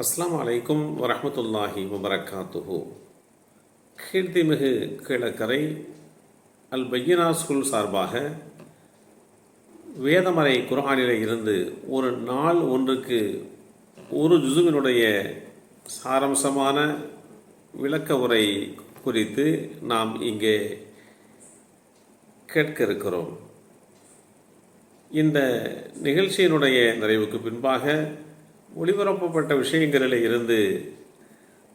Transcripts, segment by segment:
அஸ்லாம் அலைக்கும் வரமத்துல்லாஹி வபரகாத்துஹு. கீர்த்திமிகு கீழக்கரை அல் பையனா ஸ்கூல் சார்பாக வேதமறை குரானில் இருந்து ஒரு நாள் ஒன்றுக்கு ஒரு ஜுசுவினுடைய சாரம்சமான விளக்க உரை குறித்து நாம் இங்கே கேட்க இருக்கிறோம் இந்த நிகழ்ச்சியினுடைய நிறைவுக்கு பின்பாக ஒளிபரப்பப்பட்ட விஷயங்களில் இருந்து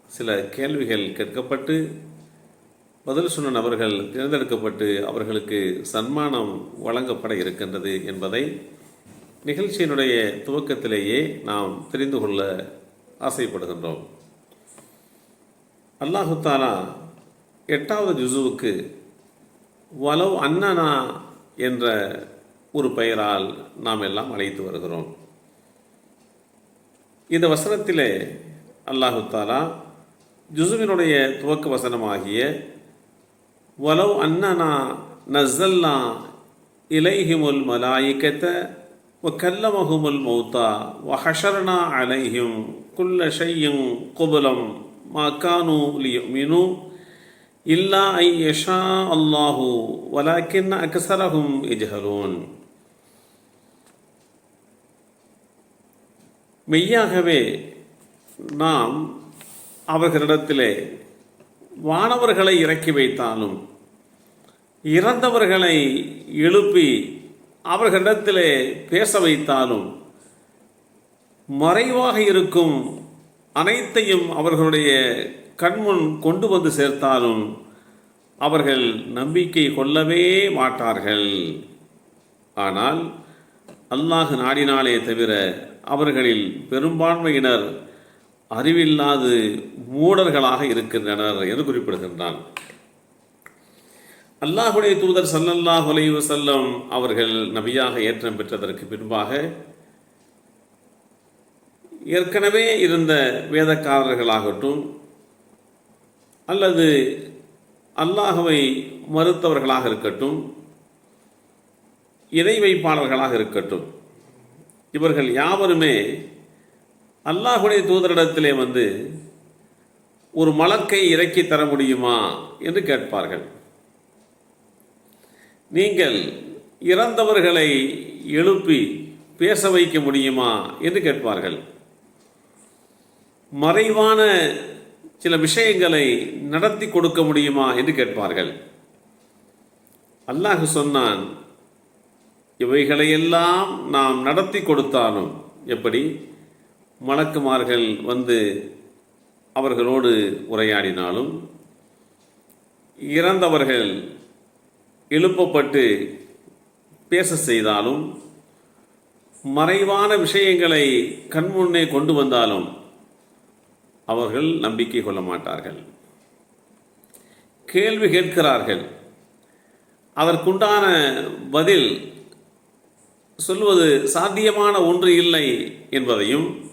சில கேள்விகள் கேட்கப்பட்டு பதில் சொன்ன நபர்கள் தேர்ந்தெடுக்கப்பட்டு அவர்களுக்கு சன்மானம் வழங்கப்பட இருக்கின்றது என்பதை நிகழ்ச்சியினுடைய துவக்கத்திலேயே நாம் தெரிந்து கொள்ள ஆசைப்படுகின்றோம். அல்லாஹு தாலா எட்டாவது ஜுசுவுக்கு வலவ் அன்னனா என்ற ஒரு பெயரால் நாம் எல்லாம் அழைத்து வருகிறோம். இந்த வசனத்திலே அல்லாஹு தாலா ஜுசுவினுடைய துவக்க வசனமாகிய வலவ் அன்னனா நசல்லா இலைஹிமுல் மலாயிக்கத்த கல்லமஹுமுல் மௌத்தா வஹஷர்னா அலைஹிம் குல்ல ஷையும் குபலம் மா கானு லியுமினு இல்லா ஐ யஷா அல்லாஹு வலாக்கின் அக்சரஹும் இஜ்ஹலூன் மெய்யாகவே நாம் அவர்களிடத்திலே வானவர்களை இறக்கி வைத்தாலும் இறந்தவர்களை எழுப்பி அவர்களிடத்திலே பேச வைத்தாலும் மறைவாக இருக்கும் அனைத்தையும் அவர்களுடைய கண்முன் கொண்டு வந்து சேர்த்தாலும் அவர்கள் நம்பிக்கை கொள்ளவே மாட்டார்கள். ஆனால் அல்லாஹ் நாடினாலே தவிர அவர்களில் பெரும்பான்மையினர் அறிவில்லாது மூடர்களாக இருக்கின்றனர் என்று குறிப்பிடுகின்றான். அல்லாஹுடைய தூதர் சல்லல்லாஹ் அலைஹி வஸல்லம் அவர்கள் நபியாக ஏற்றம் பெற்றதற்கு பின்பாக ஏற்கனவே இருந்த வேதக்காரர்களாகட்டும் அல்லது அல்லாஹுவை மறுத்தவர்களாக இருக்கட்டும் இணை வைப்பாளர்களாக இருக்கட்டும் இவர்கள் யாவருமே அல்லாஹுடைய தூதரிடத்திலே வந்து ஒரு மலக்கை இறக்கி தர முடியுமா என்று கேட்பார்கள். நீங்கள் இறந்தவர்களை எழுப்பி பேச வைக்க முடியுமா என்று கேட்பார்கள். மறைவான சில விஷயங்களை நடத்தி கொடுக்க முடியுமா என்று கேட்பார்கள். அல்லாஹ் சொன்னான் இவைகளையெல்லாம் நாம் நடத்தி கொடுத்தாலும் எப்படி? மலக்குமார்கள் வந்து அவர்களோடு உரையாடினாலும் இறந்தவர்கள் எழுப்பப்பட்டு பேச செய்தாலும் மறைவான விஷயங்களை கண்முன்னே கொண்டு வந்தாலும் அவர்கள் நம்பிக்கை கொள்ள மாட்டார்கள். கேள்வி கேட்கிறார்கள். அதற்குண்டான பதில் சொல்வது சாத்தியமான ஒன்று இல்லை என்பதையும்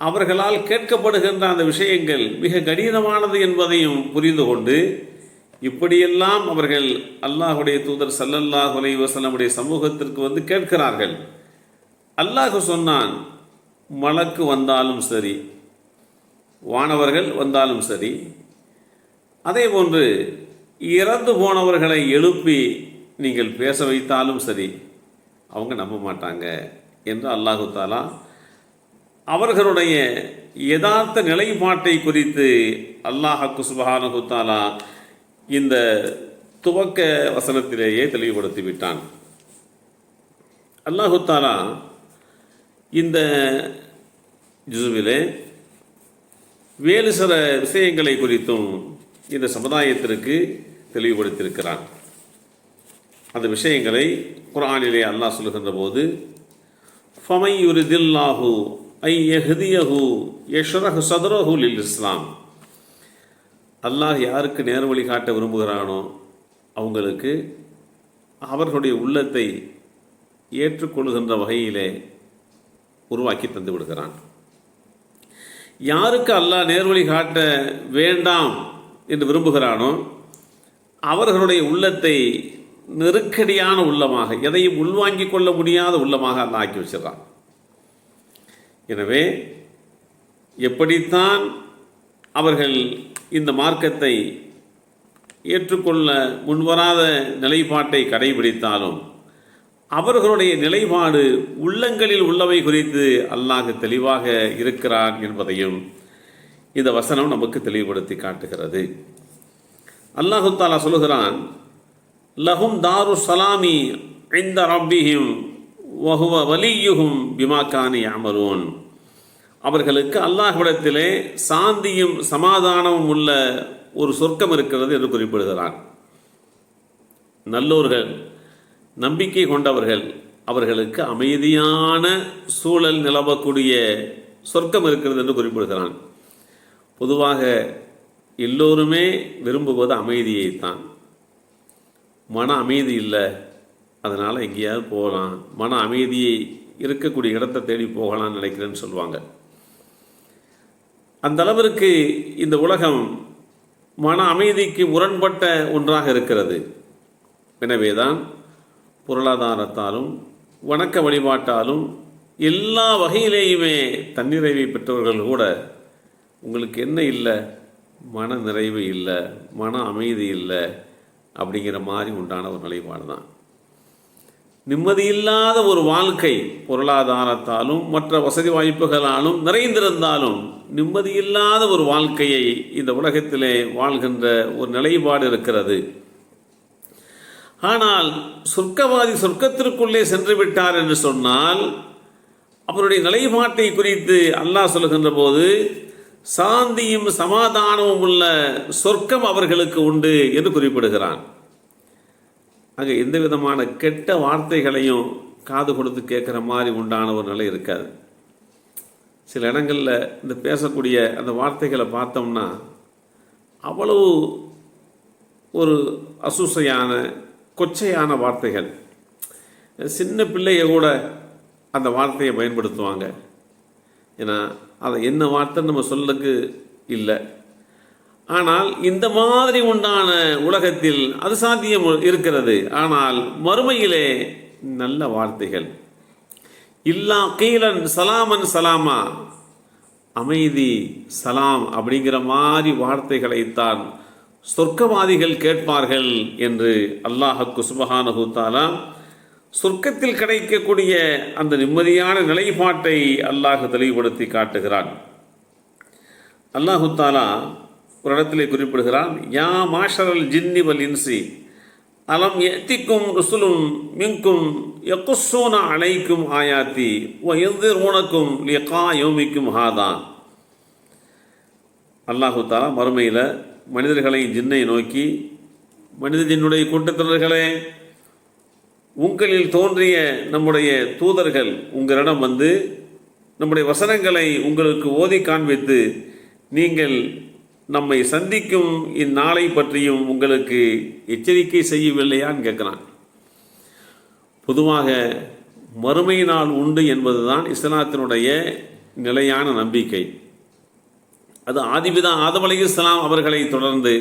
அவர்களால் கேட்கப்படுகின்ற அந்த விஷயங்கள் மிக கடினமானது என்பதையும் புரிந்து கொண்டு இப்படியெல்லாம் அவர்கள் அல்லாஹுடைய தூதர் சல்லல்லாஹ் அலை வசலமுடைய சமூகத்திற்கு வந்து கேட்கிறார்கள். அல்லாஹ் சொன்னான் மலக்கு வந்தாலும் சரி வானவர்கள் வந்தாலும் சரி அதே போன்று இறந்து போனவர்களை எழுப்பி நீங்கள் பேச வைத்தாலும் சரி அவங்க நம்ப மாட்டாங்க என்று அல்லாஹு தாலா அவர்களுடைய யதார்த்த நிலைப்பாட்டை குறித்து அல்லாஹு சுபஹானு தாலா இந்த துவக்க வசனத்திலேயே தெளிவுபடுத்தி விட்டான். அல்லாஹு தாலா இந்த ஜுசுவிலே வேறு சில விஷயங்களை குறித்தும் இந்த சமுதாயத்திற்கு தெளிவுபடுத்தியிருக்கிறான். அந்த விஷயங்களை குரானிலே அல்லாஹ் சொல்லுகின்ற போது ஃபமை ஐ எஹ்தியஹு யஷ்ரஹு சதுரஹு லில் இஸ்லாம் அல்லாஹ் யாருக்கு நேர் வழி காட்ட விரும்புகிறானோ அவங்களுக்கு அவர்களுடைய உள்ளத்தை ஏற்றுக்கொள்கின்ற வகையிலே உருவாக்கி தந்து விடுகிறான். யாருக்கு அல்லாஹ் நேர்வழி காட்ட வேண்டாம் என்று விரும்புகிறானோ அவர்களுடைய உள்ளத்தை நெருக்கடியான உள்ளமாக எதையும் உள்வாங்கிக் கொள்ள முடியாத உள்ளமாக அந்த ஆக்கி வச்சிடறான் எனவே எப்படித்தான் அவர்கள் இந்த மார்க்கத்தை ஏற்றுக்கொள்ள முன்வராத நிலைப்பாட்டை கடைபிடித்தாலும் அவர்களுடைய நிலைப்பாடு உள்ளங்களில் உள்ளவை குறித்து அல்லாஹ் தெளிவாக இருக்கிறான் என்பதையும் இந்த வசனம் நமக்கு தெளிவுபடுத்தி காட்டுகிறது. அல்லாஹு தாலா சொல்லுகிறான் லஹும் தாரு சலாமி இந்த ரப்பிஹிம் வஹுவ வலியுகும் பிமாக்கானி அமரோன் அவர்களுக்கு அல்லாஹ்விடத்திலே சாந்தியும் சமாதானமும் உள்ள ஒரு சொர்க்கம் இருக்கிறது என்று குறிப்பிடுகிறான். நல்லோர்கள் நம்பிக்கை கொண்டவர்கள் அவர்களுக்கு அமைதியான சூழல் நிலவக்கூடிய சொர்க்கம் இருக்கிறது என்று குறிப்பிடுகிறான். பொதுவாக எல்லோருமே விரும்புவது அமைதியைத்தான். மன அமைதி இல்லை அதனால் எங்கேயாவது போகலாம். மன அமைதியை இருக்கக்கூடிய இடத்தை தேடி போகலாம்னு நினைக்கிறேன்னு சொல்லுவாங்க. அந்த அளவிற்கு இந்த உலகம் மன அமைதிக்கு முரண்பட்ட ஒன்றாக இருக்கிறது. எனவேதான் பொருளாதாரத்தாலும் வணக்க வழிபாட்டாலும் எல்லா வகையிலேயுமே தன்னிறைவை பெற்றவர்கள் கூட உங்களுக்கு என்ன இல்லை? மன நிறைவு இல்லை மன அமைதி இல்லை அப்படிங்கிற மாதிரி உண்டான ஒரு நிலைப்பாடு தான் நிம்மதியில்லாத ஒரு வாழ்க்கை பொருளாதாரத்தாலும் மற்ற வசதி வாய்ப்புகளாலும் நிறைந்திருந்தாலும் நிம்மதியில்லாத ஒரு வாழ்க்கையை இந்த உலகத்திலே வாழ்கின்ற ஒரு நிலைப்பாடு இருக்கிறது. ஆனால் சொர்க்கவாதி சொர்க்கத்திற்குள்ளே சென்று விட்டார் என்று சொன்னால் அவருடைய நிலைப்பாட்டை குறித்து அல்லாஹ் சொல்லுகின்ற போது சாந்தியும் சமாதானமும் உள்ள சொர்க்கம் அவர்களுக்கு உண்டு என்று குறிப்பிடுகிறான். அங்கே எந்த விதமான கெட்ட வார்த்தைகளையும் காது கொடுத்து கேட்குற மாதிரி உண்டான ஒரு நிலை இருக்காது. சில இடங்களில் இந்த பேசக்கூடிய அந்த வார்த்தைகளை பார்த்தோம்னா அவ்வளவு ஒரு அசூசையான கொச்சையான வார்த்தைகள். சின்ன பிள்ளைய கூட அந்த வார்த்தையை பயன்படுத்துவாங்க. ஏன்னா அதை என்ன வார்த்தைன்னு நம்ம சொல்லுக்கு இல்லை. ஆனால் இந்த மாதிரி உண்டான உலகத்தில் அது சாத்தியம் இருக்கிறது. ஆனால் மறுமையிலே நல்ல வார்த்தைகள். இல்லா கீழன் சலாமன் சலாமா. அமைதி சலாம் அப்படிங்கிற மாதிரி வார்த்தைகளைத்தான் சொர்க்கவாதிகள் கேட்பார்கள் என்று அல்லாஹ் சுபஹானஹு தாலா சொர்க்கத்தில் கிடைக்கக்கூடிய அந்த நிம்மதியான நிலைப்பாட்டை அல்லாஹ் தெளிவுபடுத்தி காட்டுகிறான். அல்லாஹு தாலா ஒரு இடத்திலே குறிப்பிடுகிறான் யா மாஷரல் ஜின்னி வல் இன்சி அலம் எத்திக்கும் ருசுலும் மின்கும் எக்குசோனா அழைக்கும் ஆயாத்தி ஓ எந்திர் உனக்கும் லியக்கா யோமிக்கும் ஹாதான் அல்லாஹு தாலா மறுமையில் மனிதர்களை ஜின்னை நோக்கி மனித ஜின்னுடைய கூட்டத்தினர்களே உங்களில் தோன்றிய நம்முடைய தூதர்கள் உங்களிடம் வந்து நம்முடைய வசனங்களை உங்களுக்கு ஓதி காண்பித்து நீங்கள் நம்மை சந்திக்கும் இந்நாளை பற்றியும் உங்களுக்கு எச்சரிக்கை செய்யவில்லையான்னு கேட்குறான். பொதுவாக மறுமை நாள் உண்டு என்பதுதான் இஸ்லாத்தினுடைய நிலையான நம்பிக்கை. அது ஆதிபிதா ஆதம் அலி இஸ்லாம் அவர்களை தொடர்ந்து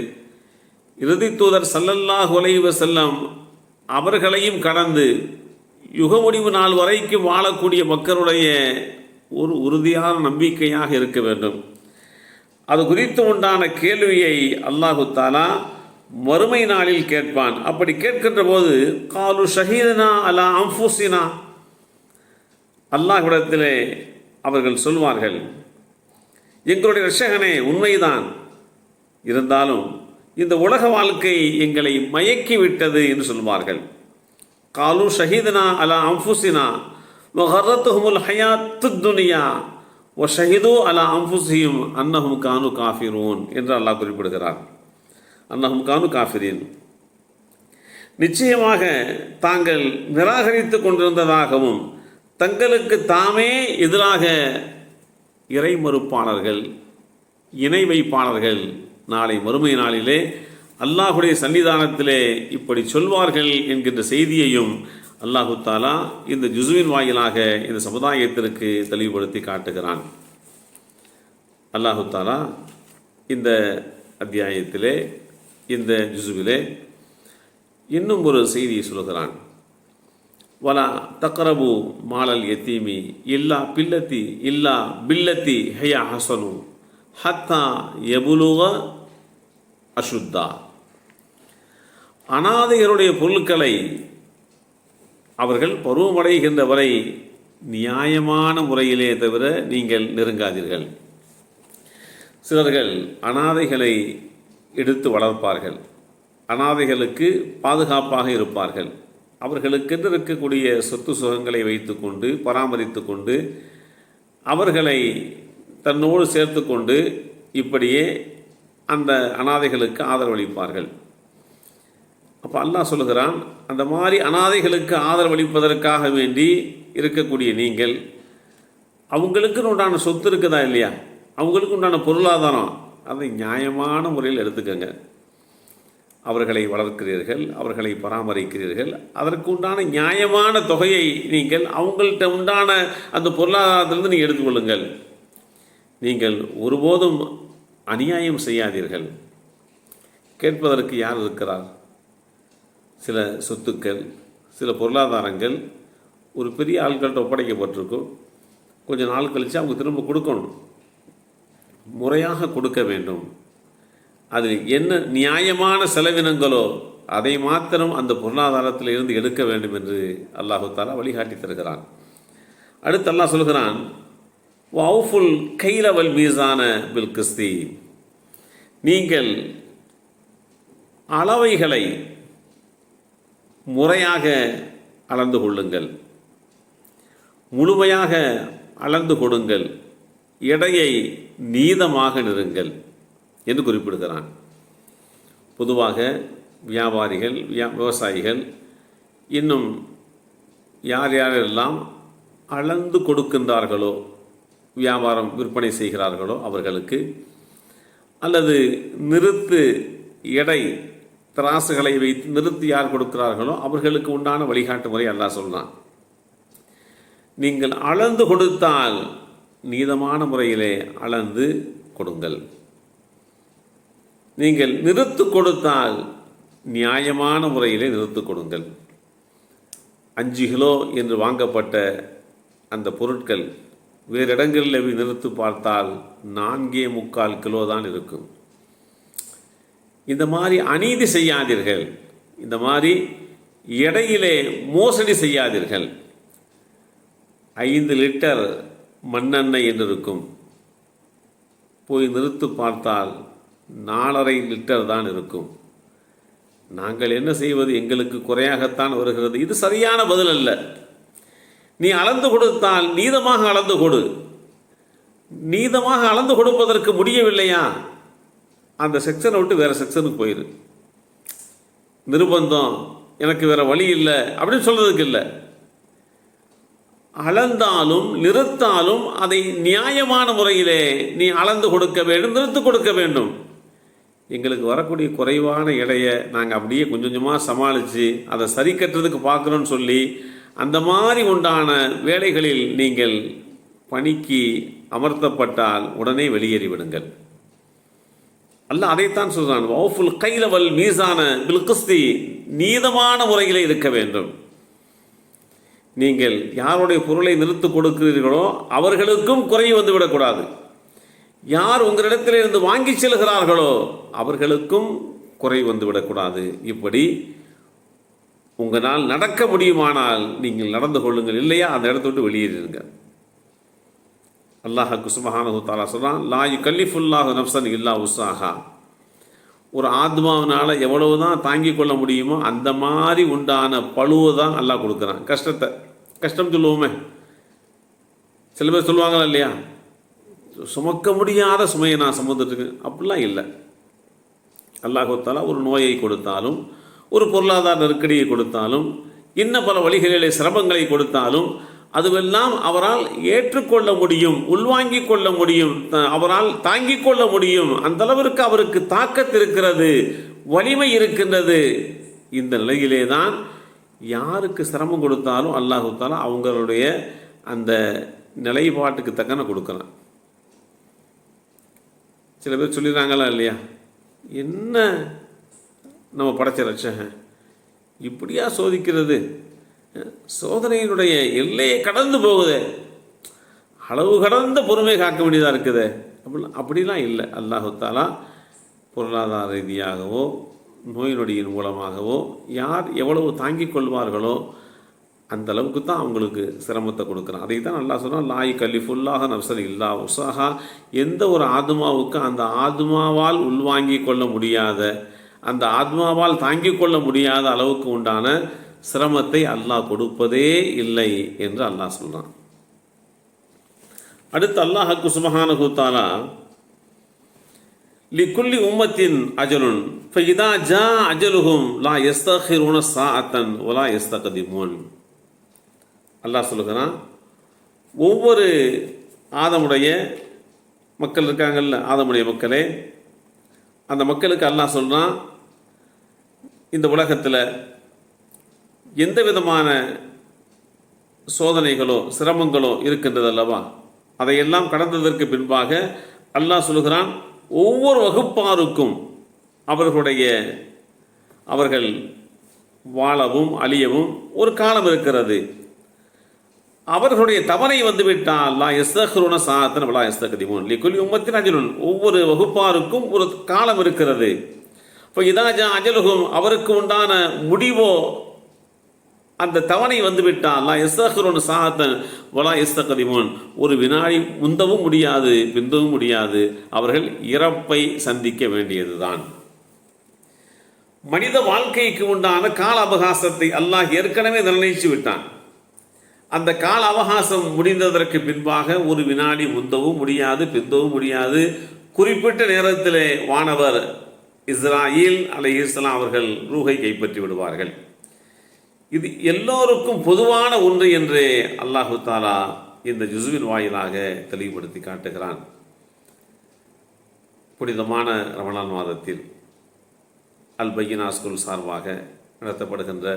இறுதி தூதர் சல்லல்லாஹ் உலைவ செல்லம் அவர்களையும் கடந்து யுக முடிவு நாள் வரைக்கும் வாழக்கூடிய மக்களுடைய ஒரு உறுதியான நம்பிக்கையாக இருக்க வேண்டும். அது குறித்து உண்டான கேள்வியை அல்லாஹு தாலா மறுமை நாளில் கேட்பான். அப்படி கேட்கின்ற போது காலு ஷஹீதனா அலா அம்ஃபூசினா அல்லாஹ்விடத்திலே அவர்கள் சொல்வார்கள் எங்களுடைய ரஷகனே உண்மைதான். இருந்தாலும் இந்த உலக வாழ்க்கை எங்களை மயக்கி விட்டது என்று சொல்வார்கள் காலு ஷஹீதனா அலா அம்புசினா வஹரத்துஹுமுல் ஹயாத்து துனியா ஒ ஷஹிது அலா அம்புசியும் அன்னஹும் கானு காஃபிரூன் என்று அல்லாஹ் குறிப்பிடுகிறார். அன்னஹும் கானு காஃபிரின். நிச்சயமாக தாங்கள் நிராகரித்து கொண்டிருந்ததாகவும் தங்களுக்கு தாமே எதிராக இறை மறுப்பாளர்கள் இணை வைப்பாளர்கள் நாளை மறுமை நாளிலே அல்லாஹுடைய சன்னிதானத்திலே இப்படி சொல்வார்கள் என்கின்ற செய்தியையும் அல்லாஹு தாலா இந்த ஜுசுவின் வாயிலாக இந்த சமுதாயத்திற்கு தெளிவுபடுத்தி காட்டுகிறான். அல்லாஹு தாலா இந்த அத்தியாயத்திலே இந்த ஜுசுவிலே இன்னும் ஒரு செய்தியை சொல்கிறான் வலா தக்கரபு மாலல் எத்தீமி இல்லா பில்லத்தி இல்லா பில்லத்தி ஹையா ஹசனு ஹத்தா எபுலுவா அசுத்தா. அனாதையருடைய பொருட்களை அவர்கள் பருவமடைகின்ற வரை நியாயமான முறையிலே தவிர நீங்கள் நெருங்காதீர்கள். சிலர்கள் அனாதைகளை எடுத்து வளர்ப்பார்கள். அனாதைகளுக்கு பாதுகாப்பாக இருப்பார்கள். அவர்களுக்கென்று இருக்கக்கூடிய சொத்து சுகங்களை வைத்துக்கொண்டு பராமரித்து கொண்டு அவர்களை தன்னோடு சேர்த்து கொண்டு இப்படியே அந்த அனாதைகளுக்கு ஆதரவளிப்பார்கள் அப்போ அல்லாஹ் சொல்லுகிறான் அந்த மாதிரி அனாதைகளுக்கு ஆதரவளிப்பதற்காக வேண்டி இருக்கக்கூடிய நீங்கள் அவங்களுக்குன்னு உண்டான சொத்து இருக்குதா இல்லையா? அவங்களுக்கு உண்டான பொருளாதாரம். அதை நியாயமான முறையில் எடுத்துக்கங்க. அவர்களை வளர்க்கிறீர்கள் அவர்களை பராமரிக்கிறீர்கள் அதற்கு உண்டான நியாயமான தொகையை நீங்கள் அவங்கள்ட்ட உண்டான அந்த பொருளாதாரத்திலிருந்து நீங்கள் எடுத்துக்கொள்ளுங்கள். நீங்கள் ஒருபோதும் அநியாயம் செய்யாதீர்கள். கேட்பதற்கு யார் இருக்கிறார்? சில சொத்துக்கள் சில பொருளாதாரங்கள் ஒரு பெரிய ஆட்கள்கிட்ட ஒப்படைக்கப்பட்டிருக்கும். கொஞ்சம் நாள் கழித்து அவங்க திரும்ப கொடுக்கணும். முறையாக கொடுக்க வேண்டும். அது என்ன நியாயமான செலவினங்களோ அதை மாத்திரம் அந்த பொருளாதாரத்தில் இருந்து எடுக்க வேண்டும் என்று அல்லாஹு தாலா வழிகாட்டி தருகிறான். அடுத்து அல்லாஹ் சொல்கிறான் வவுஃபுல் கைலவல் மீசான பில்கிஸ்தி. நீங்கள் அளவைகளை முறையாக அளந்து கொள்ளுங்கள். முழுமையாக அளந்து கொடுங்கள். எடையை நீதமாக நிறுங்கள் என்று குறிப்பிடுகிறான். பொதுவாக வியாபாரிகள் வியா விவசாயிகள் இன்னும் யார் யாரெல்லாம் அளந்து கொடுக்கின்றார்களோ வியாபாரம் விற்பனை செய்கிறார்களோ அவர்களுக்கு அல்லது நிறுத்து எடை திராசுகளை வைத்து நிறுத்தி யார் கொடுக்கிறார்களோ அவர்களுக்கு உண்டான வழிகாட்டு முறை அல்லா சொல்கிறான் நீங்கள் அளந்து கொடுத்தால் நீதமான முறையிலே அளந்து கொடுங்கள். நீங்கள் நிறுத்து கொடுத்தால் நியாயமான முறையிலே நிறுத்து கொடுங்கள். அஞ்சு கிலோ என்று வாங்கப்பட்ட அந்த பொருட்கள் வேறு இடங்களில் போய் நிறுத்து பார்த்தால் நான்கே முக்கால் கிலோ தான் இருக்கும். இந்த மாதிரி அநீதி செய்யாதீர்கள். இந்த மாதிரி இடையிலே மோசடி செய்யாதீர்கள். ஐந்து லிட்டர் மண்ணெண்ணெய் என்று இருக்கும் போய் நிறுத்து பார்த்தால் நாலரை லிட்டர் தான் இருக்கும். நாங்கள் என்ன செய்வது? எங்களுக்கு குறையாகத்தான் வருகிறது. இது சரியான பதில் அல்ல. நீ அளந்து கொடுத்தால் நீதமாக அளந்து கொடு. நீதமாக அளந்து கொடுப்பதற்கு முடியவில்லையா? அந்த செக்ஷனை விட்டு வேற செக்ஷனுக்கு போயிரு. நிர்பந்தம் எனக்கு வேற வழி இல்லை அப்படின்னு சொல்றதுக்கு இல்லை. அளந்தாலும் நிறுத்தாலும் அதை நியாயமான முறையிலே நீ அளந்து கொடுக்க வேண்டும் நிறுத்து கொடுக்க வேண்டும். எங்களுக்கு வரக்கூடிய குறைவான இடையை நாங்கள் அப்படியே கொஞ்சம் கொஞ்சமாக சமாளித்து அதை சரி கட்டுறதுக்கு பார்க்குறோன்னு சொல்லி அந்த மாதிரி உண்டான வேலைகளில் நீங்கள் பணிக்கு அமர்த்தப்பட்டால் உடனே வெளியேறிவிடுங்கள் அல்ல அதைத்தான் சொல்கிறான் வௌஃபுல் கைலவல் மீசான பில்கிஸ்தி நீதமான முறையில் இருக்க வேண்டும். நீங்கள் யாருடைய பொருளை நிறுத்து கொடுக்கிறீர்களோ அவர்களுக்கும் குறை வந்து விடக்கூடாது. யார் உங்களிடத்திலிருந்து வாங்கி செல்கிறார்களோ அவர்களுக்கும் குறை வந்துவிடக்கூடாது இப்படி உங்களால் நடக்க முடியுமானால் நீங்கள் நடந்து கொள்ளுங்கள். இல்லையா? அந்த இடத்த விட்டு வெளியேறிடுங்க. அல்லாஹ் குசுமஹானு தாலா சொல்றான் லாயு கல்லிஃபுல்லாஹு நப்சன் இல்லா உஸ்ஸாஹா. ஒரு ஆத்மாவினால் எவ்வளவு தான் தாங்கிக் கொள்ள முடியுமோ அந்த மாதிரி உண்டான பழுவை தான் அல்லாஹ் கொடுக்குறான். கஷ்டத்தை. கஷ்டம் சொல்லுவோமே. சில பேர் சொல்லுவாங்களா இல்லையா? சுமக்க முடியாத சுமையை நான் சுமந்துட்டுருக்கேன் அப்படிலாம் இல்லை. அல்லாஹோத்தாலா ஒரு நோயை கொடுத்தாலும் ஒரு பொருளாதார நெருக்கடியை கொடுத்தாலும் இன்னும் பல வழிகளிலே சிரமங்களை கொடுத்தாலும் அதுவெல்லாம் அவரால் ஏற்றுக்கொள்ள முடியும் உள்வாங்கிக் கொள்ள முடியும் த- அவரால் தாங்கிக் கொள்ள முடியும். அந்த அளவிற்கு அவருக்கு தாக்கத்து இருக்கிறது வலிமை இருக்கின்றது. இந்த நிலையிலே தான் யாருக்கு சிரமம் கொடுத்தாலும் அல்லாஹு தாலா அவங்களுடைய அந்த நிலைப்பாட்டுக்கு தக்கன கொடுக்கலாம். சில பேர் சொல்லிடுறாங்களா இல்லையா? என்ன நம்ம படைச்ச ரட்சகன். இப்படியா சோதிக்கிறது? சோதனையினுடைய எல்லையை கடந்து போகுது. அளவு கடந்த பொறுமை காக்க வேண்டியதாக இருக்குது. அப்படிலாம் அப்படிலாம் இல்லை. அல்லாஹுத்தாலா பொருளாதார ரீதியாகவோ நோய் நொடியின் மூலமாகவோ யார் எவ்வளவு தாங்கிக் கொள்வார்களோ அந்த அளவுக்கு தான் அவங்களுக்கு சிரமத்தை கொடுக்குறான். அதை தான் நல்லா சொன்னால் லாய் கலிஃபுல்லாக நப்சல் இல்லா உசாகா எந்த ஒரு ஆத்மாவுக்கு அந்த ஆத்மாவால் உள்வாங்கிக் கொள்ள முடியாத அந்த ஆத்மாவால் தாங்கிக் கொள்ள முடியாத அளவுக்கு உண்டான சிரமத்தை அல்லாஹ் கொடுப்பதே இல்லை என்று அல்லாஹ் சொல்கிறான் அடுத்து அல்லாஹக்கு சுபஹானஹு தாலா லிக்குல்லி உம்மத்தின் அஜலுன் ஃபைதா ஜா அஜலுகும் லா யஸ்தகிருன சாஅத்தன் வலா யஸ்தகதிமுன். அல்லாஹ் சொல்லுகிறான் ஒவ்வொரு ஆதமுடைய மக்கள் இருக்காங்கல்ல ஆதமுடைய மக்களே அந்த மக்களுக்கு அல்லாஹ் சொல்கிறான் இந்த உலகத்தில் எந்த விதமான சோதனைகளோ சிரமங்களோ இருக்கின்றது அல்லவா? அதையெல்லாம் கடந்ததற்கு பின்பாக அல்லாஹ் சொல்கிறான் ஒவ்வொரு வகுப்பாருக்கும் அவர்களுடைய அவர்கள் வாழவும் அழியவும் ஒரு காலம் இருக்கிறது. அவர்களுடைய தவறை வந்துவிட்டால் லா எஸ்தஹ்ருன சாத்தன் வலா எஸ்தகதிமுன் லிக்குலி உம்மத்தின் அஜலுன். ஒவ்வொரு வகுப்பாருக்கும் ஒரு காலம் இருக்கிறது. இப்போ இதாஜா அஜலுகும் அவருக்கு உண்டான முடிவோ அந்த தவணை வந்து விட்டால் எஸ்தகரோன் சாத்தன் வலா எஸ்தகதிமோன் ஒரு வினாடி முந்தவும் முடியாது பிந்தவும் முடியாது. அவர்கள் இறப்பை சந்திக்க வேண்டியதுதான். மனித வாழ்க்கைக்கு உண்டான கால அவகாசத்தை அல்லாஹ் ஏற்கனவே நிர்ணயித்து விட்டான். அந்த கால அவகாசம் முடிந்ததற்கு பின்பாக ஒரு வினாடி முந்தவும் முடியாது பிந்தவும் முடியாது. குறிப்பிட்ட நேரத்திலே வானவர் இஸ்ராயில் அலை இஸ்லாம் அவர்கள் ரூஹை கைப்பற்றி விடுவார்கள். இது எல்லோருக்கும் பொதுவான ஒன்று என்று அல்லாஹு தாலா இந்த ஜுசுவின் வாயிலாக தெளிவுபடுத்தி காட்டுகிறான். புனிதமான ரமணான் மாதத்தில் அல் பையனா ஸ்கூல் சார்பாக நடத்தப்படுகின்ற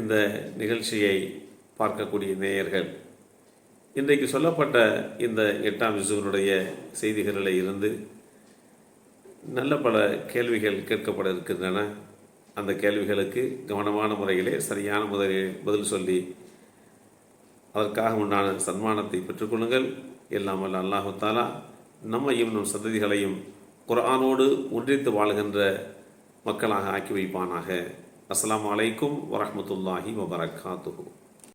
இந்த நிகழ்ச்சியை பார்க்கக்கூடிய நேயர்கள் இன்றைக்கு சொல்லப்பட்ட இந்த எட்டாம் விசுவனுடைய செய்திகளில் இருந்து நல்ல பல கேள்விகள் கேட்கப்பட இருக்கின்றன. அந்த கேள்விகளுக்கு கவனமான முறையிலே சரியான முதலில் பதில் சொல்லி அதற்காக உண்டான சன்மானத்தை பெற்றுக்கொள்ளுங்கள் எல்லாம் வல்ல அல்லாஹாலா நம்மையும் நம் சந்ததிகளையும் குரானோடு ஒன்றித்து வாழ்கின்ற மக்களாக ஆக்கி வைப்பானாக. அஸ்லாம் அலைக்கும் வரமத்துல்லாஹி வபரகாத்துஹு